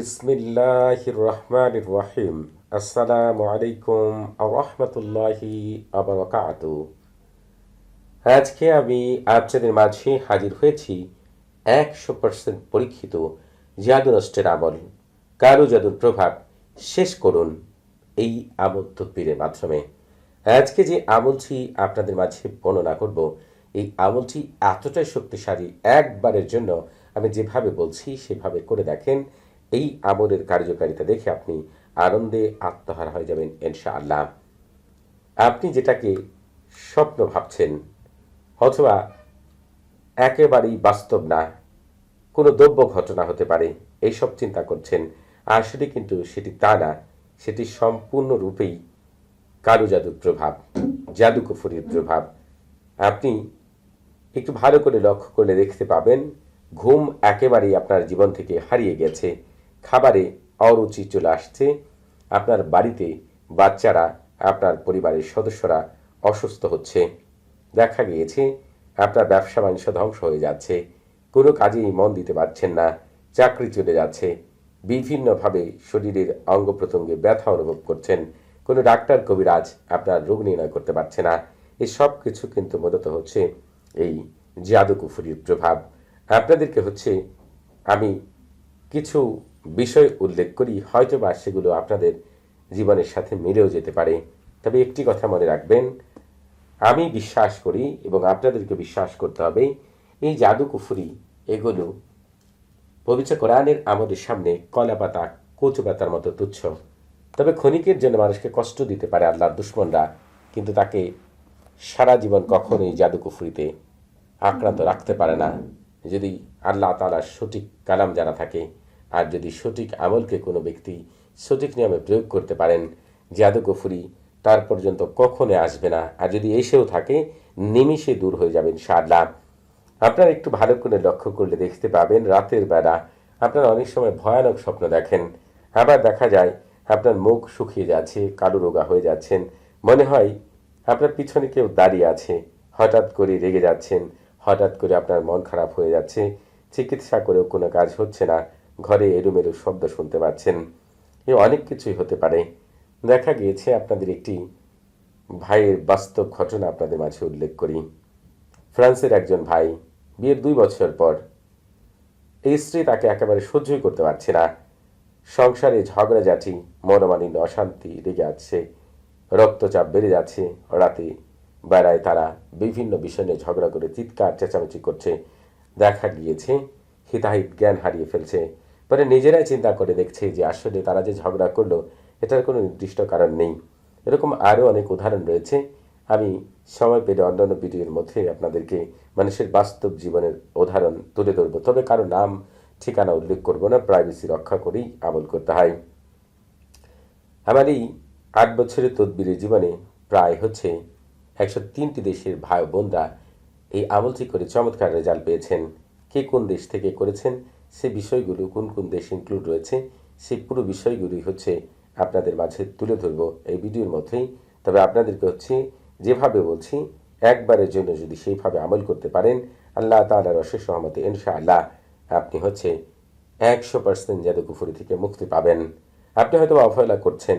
বিসমিল্লাহির রহমানির রহিম আসসালামু আলাইকুম রহমতুল্লাহি আবরকাত আজকে আমি আপনাদের মাঝে হাজির হয়েছি একশো পার্সেন্ট পরীক্ষিত জাদু নষ্টের আমল কারও জাদুর প্রভাব শেষ করুন এই আমল তকবীরের মাধ্যমে। আজকে যে আমলটি আপনাদের মাঝে বর্ণনা করব, এই আমলটি এতটাই শক্তিশালী, একবারের জন্য আমি যেভাবে বলছি সেভাবে করে দেখেন। এই আমলের কার্যকারিতা দেখে আপনি আনন্দে আত্মহারা হয়ে যাবেন, ইনশাআল্লাহ। আপনি যেটাকে স্বপ্ন ভাবছেন, অথবা একেবারেই বাস্তব না, কোনো দ্রব্য ঘটনা হতে পারে, এইসব চিন্তা করছেন আসলে কিন্তু সেটি তা না, সেটি সম্পূর্ণরূপেই কালো জাদুর প্রভাব, জাদু কুফুরির প্রভাব। আপনি একটু ভালো করে লক্ষ্য করলে দেখতে পাবেন, ঘুম একেবারেই আপনার জীবন থেকে হারিয়ে গেছে। খাবারে অরুচি চলে আসছে। আপনার বাড়িতে বাচ্চারা, আপনার পরিবারের সদস্যরা অসুস্থ হচ্ছে। দেখা গিয়েছে, আপনার ব্যবসা বাণিজ্য ধ্বংস হয়ে যাচ্ছে। কোনো কাজেই মন দিতে পারছেন না, চাকরি চলে যাচ্ছে। বিভিন্নভাবে শরীরের অঙ্গ প্রত্যঙ্গে ব্যথা অনুভব করছেন। কোনো ডাক্তার কবিরাজ আপনার রোগ নির্ণয় করতে পারছে না। এই সব কিছু কিন্তু মূলত হচ্ছে এই জাদুকুফুরির প্রভাব। আপনাদেরকে হচ্ছে আমি কিছু বিষয় উল্লেখ করি হয়তো বা সেগুলো আপনাদের জীবনের সাথে মিলেও যেতে পারে। তবে একটি কথা মনে রাখবেন, আমি বিশ্বাস করি এবং আপনাদেরকে বিশ্বাস করতে হবে, এই জাদু কুফুরি এগুলো পবিত্র কোরআনের আমাদের সামনে কলা পাতা, কচু পাতার মতো তুচ্ছ। তবে ক্ষণিকের জন্য মানুষকে কষ্ট দিতে পারে আল্লাহর দুশ্মনরা, কিন্তু তাকে সারা জীবন কখনোই জাদু কুফুরিতে আক্রান্ত রাখতে পারে না। যদি আল্লাহ তালার সঠিক কালাম জানা থাকে আর যদি সঠিক আমলকে কোনো ব্যক্তি সঠিক নিয়মে প্রয়োগ করতে পারেন জাদু কুফুরি তার পর্যন্ত কখনো আসবে না। আর যদি এসেও থাকে, নিমিষে দূর হয়ে যাবেন ইনশাআল্লাহ। আপনারা একটু ভালো করে লক্ষ্য করলে দেখতে পাবেন, রাতের বেলা আপনারা অনেক সময় ভয়ানক স্বপ্ন দেখেন। আবার দেখা যায়, আপনার মুখ শুকিয়ে যাচ্ছে, কালো রোগা হয়ে যাচ্ছেন। মনে হয় আপনার পিছনে কেউ দাঁড়িয়ে আছে, হঠাৎ করে রেগে যাচ্ছেন, হঠাৎ করে আপনার মন খারাপ হয়ে যাচ্ছে, চিকিৎসা করেও কোনো কাজ হচ্ছে না। ঘরে এরুমেরু শব্দ শুনতে পাচ্ছেন। এ অনেক কিছুই হতে পারে। দেখা গিয়েছে আপনাদের একটি ভাইয়ের বাস্তব ঘটনা আপনাদের মাঝে উল্লেখ করি। ফ্রান্সের একজন ভাই বিয়ের দুই বছর পর এই স্ত্রী তাকে একেবারে সহ্যই করতে পারছে না। সংসারে ঝগড়াঝাটি, মনোমালিন্য, অশান্তি লেগে আছে। রক্তচাপ বেড়ে যাচ্ছে। রাতে বেড়ায় তারা বিভিন্ন বিষয় নিয়ে ঝগড়া করে, চিৎকার, চেঁচামেচি করছে। দেখা গিয়েছে হিতাহিত জ্ঞান হারিয়ে ফেলছে। পরে নিজেরাই চিন্তা করে দেখছে যে আসলে তারা যে ঝগড়া করল, এটার কোনো নির্দিষ্ট কারণ নেই। এরকম আরও অনেক উদাহরণ রয়েছে। আমি সময় পেলে অন্যান্য ভিডিওর মধ্যে আপনাদেরকে মানুষের বাস্তব জীবনের উদাহরণ তুলে ধরবো। তবে কারও নাম, ঠিকানা উল্লেখ করব না প্রাইভেসি রক্ষা করেই আমল করতে হয়। আমার এই আট বছরের তদবিরের জীবনে প্রায় হচ্ছে একশো তিনটি দেশের ভাই বোনরা এই আমলটি করে চমৎকার রেজাল্ট পেয়েছেন। কে কোন দেশ থেকে করেছেন সে বিষয়গুলো কোন কোন দেশ ইনক্লুড রয়েছে সেই পুরো বিষয়গুলি হচ্ছে আপনাদের মাঝে তুলে ধরবো এই ভিডিওর মধ্যেই। তবে আপনাদেরকে হচ্ছে যেভাবে বলছি, একবারের জন্য যদি সেইভাবে আমল করতে পারেন, আল্লাহ তালার অশেষ সহমতে ইনশা আল্লাহ আপনি হচ্ছে একশো পার্সেন্ট জাদুকুফুরি থেকে মুক্তি পাবেন। আপনি হয়তো অবহেলা করছেন,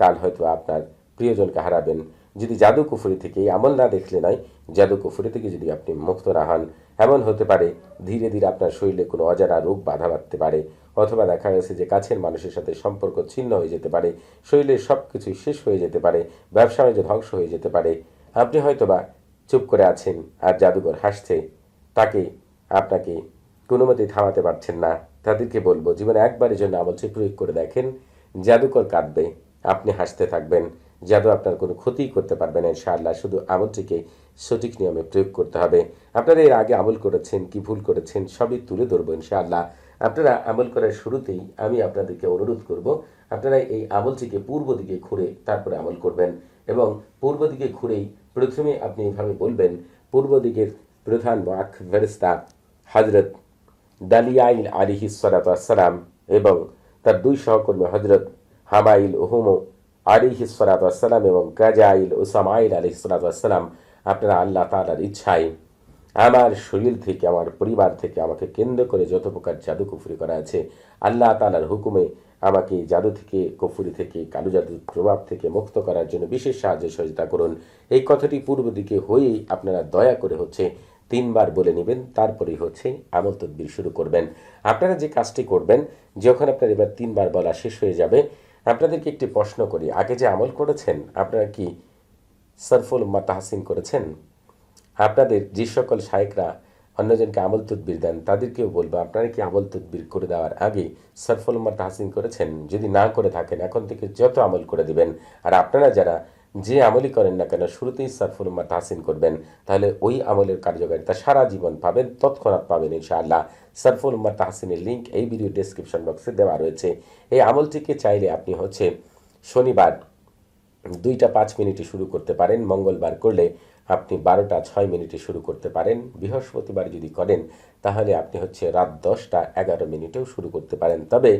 কাল হয়তো আপনার প্রিয়জনকে হারাবেন যদি জাদু কুফুরি থেকে এই আমল না দেখলে নয় জাদু কুফুরি থেকে যদি আপনি মুক্ত না হন, এমন হতে পারে ধীরে ধীরে আপনার শরীরে কোনো অজানা রোগ বাধা বাঁধতে পারে, অথবা দেখা গেছে যে কাছের মানুষের সাথে সম্পর্ক ছিন্ন হয়ে যেতে পারে শরীরের সব কিছুই শেষ হয়ে যেতে পারে, ব্যবসা বাণিজ্য ধ্বংস হয়ে যেতে পারে। আপনি হয়তোবা চুপ করে আছেন আর জাদুঘর হাসছে। তাকে, আপনাকে কোনো মতেই থামাতে পারছেন না। তাদেরকে বলব, জীবনে একবারের জন্য আমলটি প্রয়োগ করে দেখেন, জাদুকর কাঁদবে, আপনি হাসতে থাকবেন। জাদু আপনার কোনো ক্ষতি করতে পারবে না, ইনশাআল্লাহ। শুধু আমলটিকে সঠিক নিয়মে প্রয়োগ করতে হবে। আপনারা এর আগে আমল করেছেন, কি ভুল করেছেন, সবই তুলে ধরবো, ইনশাআল্লাহ। আপনারা আমল করার শুরুতেই আমি আপনাদেরকে অনুরোধ করব, আপনারা এই আমলটিকে পূর্ব দিকে ঘুরে তারপরে আমল করবেন এবং পূর্ব দিকে ঘুরেই প্রথমে আপনি এভাবে বলবেন, পূর্ব দিকের প্রধান ওয়াক ফেরিস্তা হজরত দালিয়াইল আলিহি সালাম এবং তার দুই সহকর্মী হজরত হামাইল ওহুমো আলিহি সালাম এবং গাজাইল ওসামাইল আলিহি সালাম আপনারা আল্লাহ তালার ইচ্ছায় আমার শরীর থেকে, আমার পরিবার থেকে আমাকে কেন্দ্র করে যত প্রকার জাদু কুফুরি করা আছে, আল্লাহ তালার হুকুমে আমাকে জাদু থেকে, কুফুরি থেকে, কালো জাদুর প্রভাব থেকে মুক্ত করার জন্য বিশেষ সাহায্য সহযোগিতা করুন। এই কথাটি পূর্ব দিকে হয়েই আপনারা দয়া করে হচ্ছে তিনবার বলে নেবেন, তারপরেই হচ্ছে আমল তদবির শুরু করবেন। আপনারা যে কাজটি করবেন, যখন আপনার এবার তিনবার বলা শেষ হয়ে যাবে আপনাদেরকে একটি প্রশ্ন করি। আগে যে আমল করেছেন, আপনারা কি সরফুল উম্মা তাহসিন করেছেন? আপনাদের যে সকল শায়েকরা অন্যজনকে আমল তদবির দেন, তাদেরকেও বলব, আপনারা কি আমল তদবির করে দেওয়ার আগে সরফুল উম্মা তাহসিন করেছেন? যদি না করে থাকেন, এখন থেকে যত আমল করে দেবেন। আর আপনারা যারা যে আমলই করেন না কেন, শুরুতেই সরফুল উম্মা তাহসিন করবেন, তাহলে ওই আমলের কার্যকারিতা সারা জীবন পাবেন, তৎক্ষণাৎ পাবেন ইনশাআল্লাহ। সরফুল উম্মা তাহসিনের লিঙ্ক এই ভিডিও ডেসক্রিপশন বক্সে দেওয়া রয়েছে। এই আমলটিকে চাইলে আপনি হচ্ছে শনিবার দুইটা পাঁচ মিনিটে শুরু করতে পারেন, মঙ্গলবার করলে আপনি বারোটা ছয় মিনিটে শুরু করতে পারেন, বৃহস্পতিবার যদি করেন, তাহলে আপনি হচ্ছে রাত দশটা এগারো মিনিটেও শুরু করতে পারেন। তবে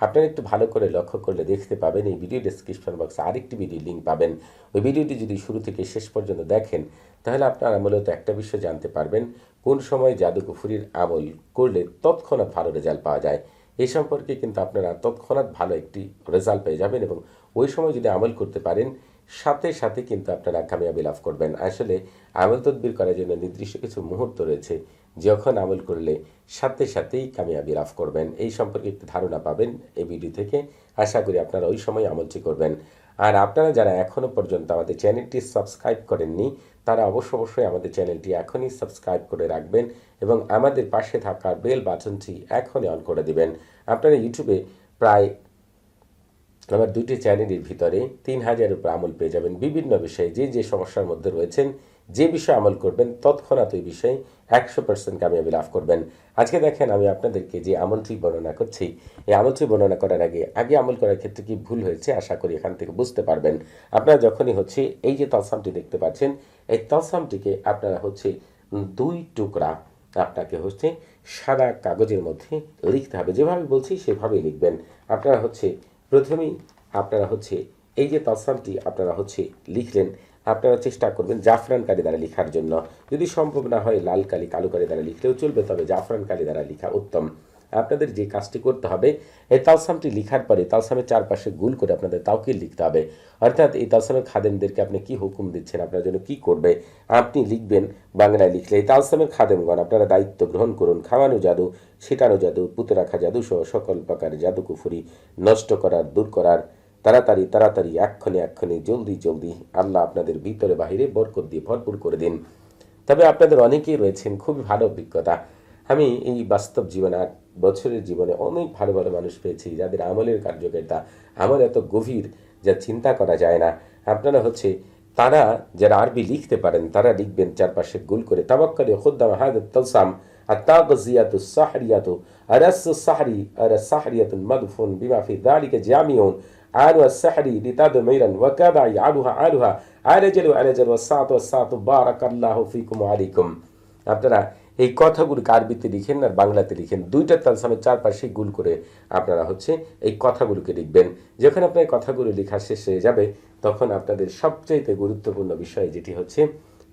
আপনারা একটু ভালো করে লক্ষ্য করলে দেখতে পাবেন এই ভিডিও ডেসক্রিপশন বক্সে আরেকটি ভিডিও লিঙ্ক পাবেন। ওই ভিডিওটি যদি শুরু থেকে শেষ পর্যন্ত দেখেন, তাহলে আপনারা মূলত একটা বিষয় জানতে পারবেন, কোন সময় জাদুকুফুরির আমল করলে তৎক্ষণাৎ ভালো রেজাল্ট পাওয়া যায়। এই সম্পর্কে কিন্তু আপনারা তৎক্ষণাৎ ভালো একটি রেজাল্ট পেয়ে যাবেন এবং ওই সময় যদি আমল করতে পারেন সাথে সাথে কিন্তু আপনারা কামিয়াবি লাভ করবেন। আসলে আমল তদবির করার জন্য নির্দিষ্ট কিছু মুহূর্ত রয়েছে, যখন আমল করলে সাথে সাথেই কামিয়াবি লাভ করবেন। এই সম্পর্কে একটু ধারণা পাবেন এই ভিডিও থেকে। আশা করি আপনারা ওই সময় আমলটি করবেন। আর আপনারা যারা এখনও পর্যন্ত আমাদের চ্যানেলটি সাবস্ক্রাইব করেননি, তারা অবশ্য অবশ্যই আমাদের চ্যানেলটি এখনই সাবস্ক্রাইব করে রাখবেন এবং আমাদের পাশে থাকা বেল বাটনটি এখনই অন করে দিবেন। আপনারা ইউটিউবে প্রায় আমার দুটি চ্যানেলের ভিতরে তিন হাজার উপর আমল পেয়ে যাবেন বিভিন্ন বিষয়ে। যে যে সমস্যার মধ্যে রয়েছেন, যে বিষয়ে আমল করবেন, তৎক্ষণাৎ ওই বিষয়ে একশো পার্সেন্ট কামিয়াবি লাভ করবেন। আজকে দেখেন আমি আপনাদেরকে যে আমলটি বর্ণনা করছি, এই আমলটি বর্ণনা করার আগে আগে আমল করার ক্ষেত্রে কি ভুল হয়েছে আশা করি এখান থেকে বুঝতে পারবেন। আপনারা যখনই হচ্ছে এই যে তলসামটি দেখতে পাচ্ছেন, এই তলসামটিকে আপনারা হচ্ছে দুই টুকরা আপনাকে হচ্ছে সাদা কাগজের মধ্যে লিখতে হবে। যেভাবে বলছি সেভাবেই লিখবেন। আপনারা হচ্ছে প্রথমেই আপনারা হচ্ছে, এই যে তৎসামটি আপনারা হচ্ছে লিখলেন, আপনারা চেষ্টা করবেন জাফরান কালি দ্বারা লেখার জন্য। যদি সম্ভব না হয় লাল কালি কালো কালি দ্বারা লিখলেও চলবে, তবে জাফরান কালি দ্বারা লেখা উত্তম। আপনাদের যে কাজটি করতে হবে, এই তালসামটি লিখার পরে তালসামের চারপাশে গুল করে আপনাদের তাওকিল লিখতে হবে। অর্থাৎ এই তালসামের খাদেমদেরকে আপনি কি হুকুম দিচ্ছেন, আপনার জন্য কি করবে, আপনি লিখবেন বাংলায় লিখলে এই তালসামের খাদেমগণ আপনারা দায়িত্ব গ্রহণ করুন, খাওয়ানো জাদু, ছিটানো জাদু, পুঁতে রাখা জাদু সহ সকল প্রকার জাদু কুফুরি নষ্ট করার, দূর করার, তাড়াতাড়ি তাড়াতাড়ি, এক্ষণে এক্ষণে, জলদি জলদি আল্লাহ আপনাদের ভিতরে বাহিরে বরকত দিয়ে ভরপুর করে দিন। তবে আপনাদের অনেকেই রয়েছেন খুবই ভালো অভিজ্ঞতা। আমি এই বাস্তব জীবনে আট বছরের জীবনে অনেক ভালো ভালো মানুষ পেয়েছি যাদের আমলের কার্যকারিতা আমল এত গভীর যা চিন্তা করা যায় না আপনারা হচ্ছে তারা যারা আরবি লিখতে পারেন তারা লিখবেন চারপাশে গুল করে তাবাক্কালে খুদ্দাম হাদ তলসাম التاغزية السحرية أرس السحري أرس السحرية المدفون بما في ذلك جامع عن السحر لتدميرا وكذا يعلها عالها عرجل عرجل والساعة والساعة بارك الله فيكم وعليكم আপনারা এই কথাগুলোকে আরবিতে লিখেন আর বাংলাতে লিখেন। দুইটা তালসামের চারপাশে গুল করে আপনারা হচ্ছে এই কথাগুলোকে লিখবেন। যখন আপনার কথাগুলো লেখা শেষ হয়ে যাবে, তখন আপনাদের সবচাইতে গুরুত্বপূর্ণ বিষয় যেটি হচ্ছে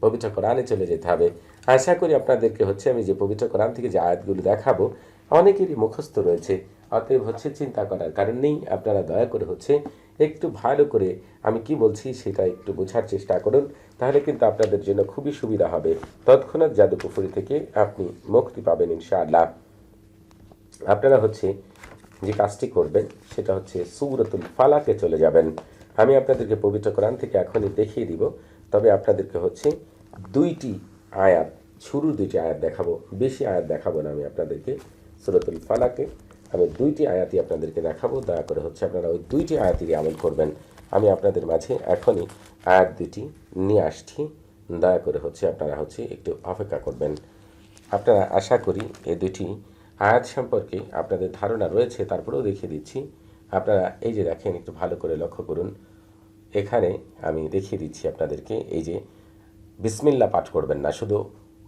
পবিত্র কোরআনে চলে যেতে হবে। আশা করি আপনাদেরকে হচ্ছে আমি যে পবিত্র কোরআন থেকে যে আয়াতগুলো দেখাবো, অনেকেরই মুখস্থ রয়েছে। অতএব হচ্ছে চিন্তা করার কারণ নেই। আপনারা দয়া করে হচ্ছে একটু ভালো করে আমি কি বলছি সেটা একটু বোঝার চেষ্টা করুন, তাহলে কিন্তু আপনাদের জন্য খুবই সুবিধা হবে। তৎক্ষণাৎ জাদুকুফুরি থেকে আপনি মুক্তি পাবেন ইনশাআল্লাহ। আপনারা হচ্ছে যে কাজটি করবেন, সেটা হচ্ছে সুরতুল ফালাকে চলে যাবেন। আমি আপনাদেরকে পবিত্র কোরআন থেকে এখনই দেখিয়ে দিব, তবে আপনাদেরকে হচ্ছে দুইটি আয়াত, শুরুর দুইটি আয়াত দেখাবো, বেশি আয়াত দেখাবো না আমি আপনাদেরকে। সুরতুল ফালাকে আমি দুইটি আয়াতি আপনাদেরকে দেখাবো, দয়া করে হচ্ছে আপনারা ওই দুইটি আয়াতেরই আমল করবেন। আমি আপনাদের মাঝে এখনই আয়াত দুটি নিয়ে আসছি। দয়া করে হচ্ছে আপনারা হচ্ছে একটু অপেক্ষা করবেন। আপনারা আশা করি এই দুটি আয়াত সম্পর্কে আপনাদের ধারণা রয়েছে, তারপরেও দেখিয়ে দিচ্ছি। আপনারা এই যে দেখেন, একটু ভালো করে লক্ষ্য করুন। এখানে আমি দেখিয়ে দিচ্ছি আপনাদেরকে, এই যে বিসমিল্লা পাঠ করবেন না, শুধু,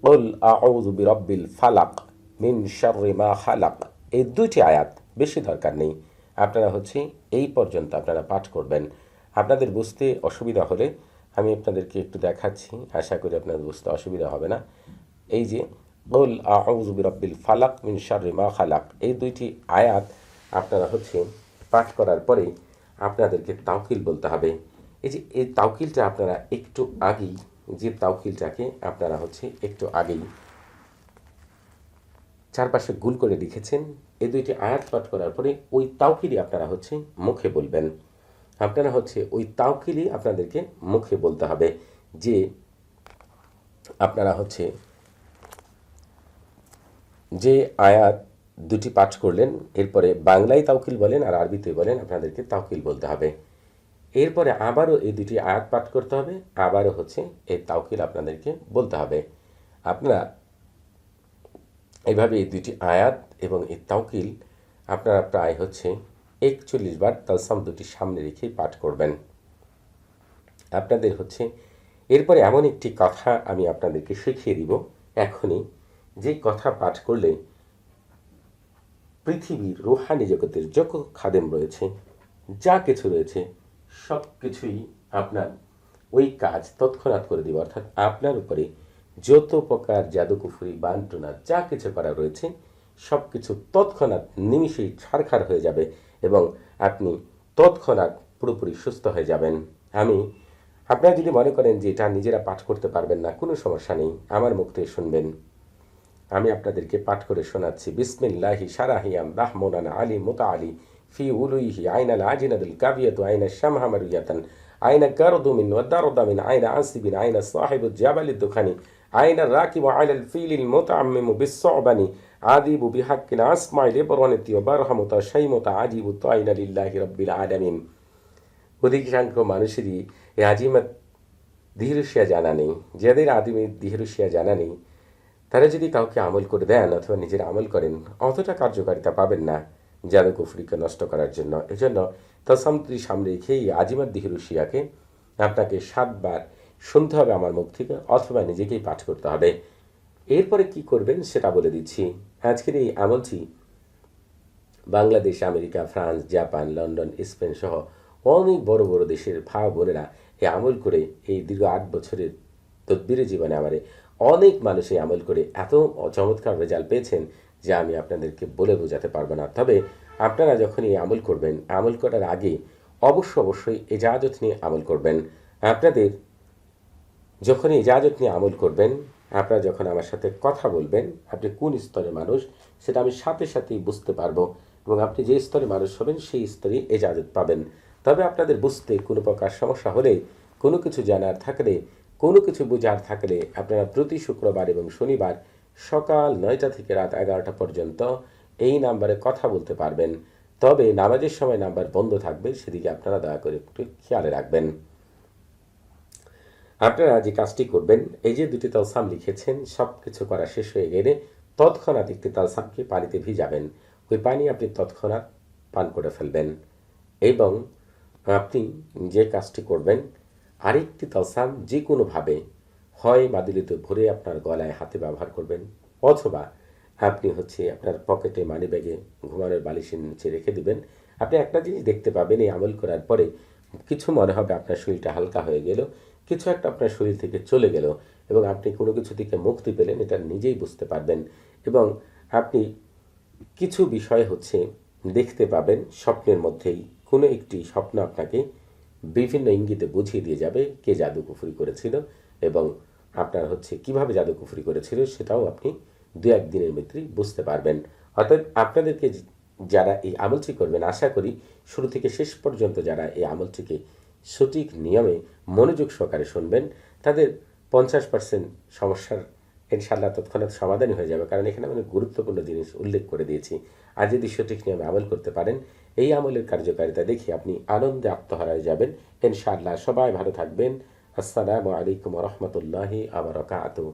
উল আউযু বিরব্বিল ফালাক মিন শাররি মা খালাক। এই দুইটি আয়াত বেশি দরকার নেই। আপনারা হচ্ছে এই পর্যন্ত আপনারা পাঠ করবেন। আপনাদের বুঝতে অসুবিধা হলে আমি আপনাদেরকে একটু দেখাচ্ছি। আশা করি আপনাদের বুঝতে অসুবিধা হবে না। এই যে বল আউযু বিরাব্বিল ফালাক মিন শাররি মা খালাক। এই দুইটি আয়াত আপনারা হচ্ছে পাঠ করার পরে আপনাদেরকে তাওকিল বলতে হবে। এই যে, এই তাওকিলটা আপনারা একটু আগেই, যে তাওকিলটাকে আপনারা হচ্ছে একটু আগেই চারপাশে গুল করে লিখেছেন। এই দুইটি আয়াত পাঠ করার পরে ওই তাওকিলি আপনারা হচ্ছে মুখে বলবেন। আপনারা হচ্ছে ওই তাওকিলি আপনাদেরকে মুখে বলতে হবে যে আপনারা হচ্ছে যে আয়াত দুটি পাঠ করলেন, এরপরে বাংলায় তাওকিল বলেন আর আরবিতে বলেন, আপনাদেরকে তাওকিল বলতে হবে। এরপরে আবারও এই দুটি আয়াত পাঠ করতে হবে, আবারও হচ্ছে এই তাওকিল আপনাদেরকে বলতে হবে। আপনারা এইভাবে এই দুটি আয়াত এবং এই তাওকিল আপনারা প্রায় হচ্ছে একচল্লিশ বার তালসাম দুটি সামনে রেখেই পাঠ করবেন। আপনাদের হচ্ছে এরপরে এমন একটি কথা আমি আপনাদেরকে শিখিয়ে দিব এখনই। যে কথা পাঠ করলে পৃথিবীর রুহানি জগতের যত খাদেম রয়েছে, যা কিছু রয়েছে, সব কিছুই আপনার ওই কাজ তৎক্ষণাৎ করে দিব। অর্থাৎ আপনার উপরে যত প্রকার জাদুকুফুরি বান্টনা যা কিছু করা রয়েছে সব কিছু তৎক্ষণাৎ নিমিষেই ছাড়খাড় হয়ে যাবে এবং আপনি তৎক্ষণাৎ পুরোপুরি সুস্থ হয়ে যাবেন। আমি, আপনারা যদি মনে করেন যে এটা নিজেরা পাঠ করতে পারবেন না, কোনো সমস্যা নেই, আমার মুখ থেকে শুনবেন। আমি আপনাদেরকে পাঠ করে শোনাচ্ছি। বিসমিল্লাহি সারাহিয়াম রাহমোনান আলী মোতা আলী ফি উলুইহি আইনাল আজিনাদুল কাবিয়াতু আইনা শামহা মারুয়াতান আইনা গারদুমিন ওয়াদারদামিন আইনা আসিবিন আইনা সাহিবুল জাবালি দুখানি আইনা রাকিব আইলাল ফিলিল মুতাআম্মিমু বিসসাবানি আদিবু বিহাক্কিল আসমাইল ওয়া বারহামুতা শাইমুতা আজিবু তাইনা লিল্লাহি রাব্বিল আলামিন। অধিকাংশ মানুষেরই এই আজিমাত ধীরুষিয়া জানা নেই। যাদের আদিমে ধীরুষিয়া জানা নেই, তারা যদি কাউকে আমল করে দেন অথবা নিজের আমল করেন, অতটা কার্যকারিতা পাবেন না জাদু কুফরিকে নষ্ট করার জন্য। এজন্য তসামত্রী সামনে রেখেই আজিমার দিহরুশিয়াকে আপনাকে সাতবার শুনতে হবে আমার মুখ থেকে, অথবা নিজেকেই পাঠ করতে হবে। এরপরে কি করবেন সেটা বলে দিচ্ছি। আজকের এই আমলটি Bangladesh, America, France, Japan, London, Spain সহ অনেক বড় বড় দেশের ভাই বোনেরা এই আমল করে এই দীর্ঘ আট বছরের তদ্বিরে জীবনে আমারে অনেক মানুষ এই আমল করে এত চমৎকার রেজাল্ট পেয়েছেন যে আমি আপনাদেরকে বলে বোঝাতে পারব না। তবে আপনারা যখন এই আমল করবেন, আমল করার আগে অবশ্য অবশ্যই এজাজত নিয়ে আমল করবেন। আপনাদের যখন ইজাজত নিয়ে আমল করবেন আপনারা যখন আমার সাথে কথা বলবেন, আপনি কোন স্তরের মানুষ, সেটা আমি সাথে সাথেই বুঝতে পারব এবং আপনি যে স্তরে মানুষ হবেন, সেই স্তরে এজাজত পাবেন। তবে আপনাদের বুঝতে কোনো প্রকার সমস্যা হলে, কোনো কিছু জানার থাকলে, কোনো কিছু বোঝার থাকলে আপনারা প্রতি শুক্রবার এবং শনিবার সকাল নয়টা থেকে রাত এগারোটা পর্যন্ত এই নাম্বারে কথা বলতে পারবেন। তবে নামাজের সময় নাম্বার বন্ধ থাকবে, সেদিকে আপনারা দয়া করে একটু খেয়ালে রাখবেন। আপনারা যে কাজটি করবেন, এই যে দুটি তালসাম লিখেছেন সব কিছু করা শেষ হয়ে গেলে তৎক্ষণাৎ একটি তালসামকে পানিতে ভিজাবেন। ওই পানি আপনি তৎক্ষণাৎ পান করে ফেলবেন এবং আপনি যে কাজটি করবেন, আরেকটি তালসাম যে কোনোভাবে হয় মাদুলিতে ভরে আপনার গলায় হাতে ব্যবহার করবেন অথবা আপনি হচ্ছে আপনার পকেটে মানি ব্যাগে ঘুমানোর বালিশের নিচে রেখে দিবেন। আপনি একটা জিনিস দেখতে পাবেন, এই আমল করার পরে কিছু মনে হবে, আপনার শরীরটা হালকা হয়ে গেল কিছু একটা আপনার শরীর থেকে চলে গেল এবং আপনি কোনো কিছু থেকে মুক্তি পেলেন, এটা নিজেই বুঝতে পারবেন এবং আপনি কিছু বিষয় হচ্ছে দেখতে পাবেন, স্বপ্নের মধ্যেই। কোনো একটি স্বপ্ন আপনাকে বিভিন্ন ইঙ্গিতে বুঝিয়ে দিয়ে যাবে কে জাদু কুফুরি করেছিল এবং আপনার হচ্ছে কীভাবে জাদু কুফুরি করেছিল সেটাও আপনি দু একদিনের মধ্যেই বুঝতে পারবেন। অর্থাৎ আপনাদেরকে যারা এই আমলটি করবেন, আশা করি শুরু থেকে শেষ পর্যন্ত যারা এই আমলটিকে সঠিক নিয়মে মনোযোগ সহকারে শুনবেন। তাদের পঞ্চাশ পার্সেন্ট সমস্যার ইনশাল্লাহ তৎক্ষণাৎ সমাধানই হয়ে যাবে। কারণ এখানে আমি গুরুত্বপূর্ণ জিনিস উল্লেখ করে দিয়েছি। আর যদি সঠিক নিয়মে আমল করতে পারেন, এই আমলের কার্যকারিতা দেখি আপনি আনন্দে আত্মহারায় যাবেন। ইনশাআল্লাহ সবাই ভালো থাকবেন। আসসালামু আলাইকুম রহমতুল্লাহি আবরকাত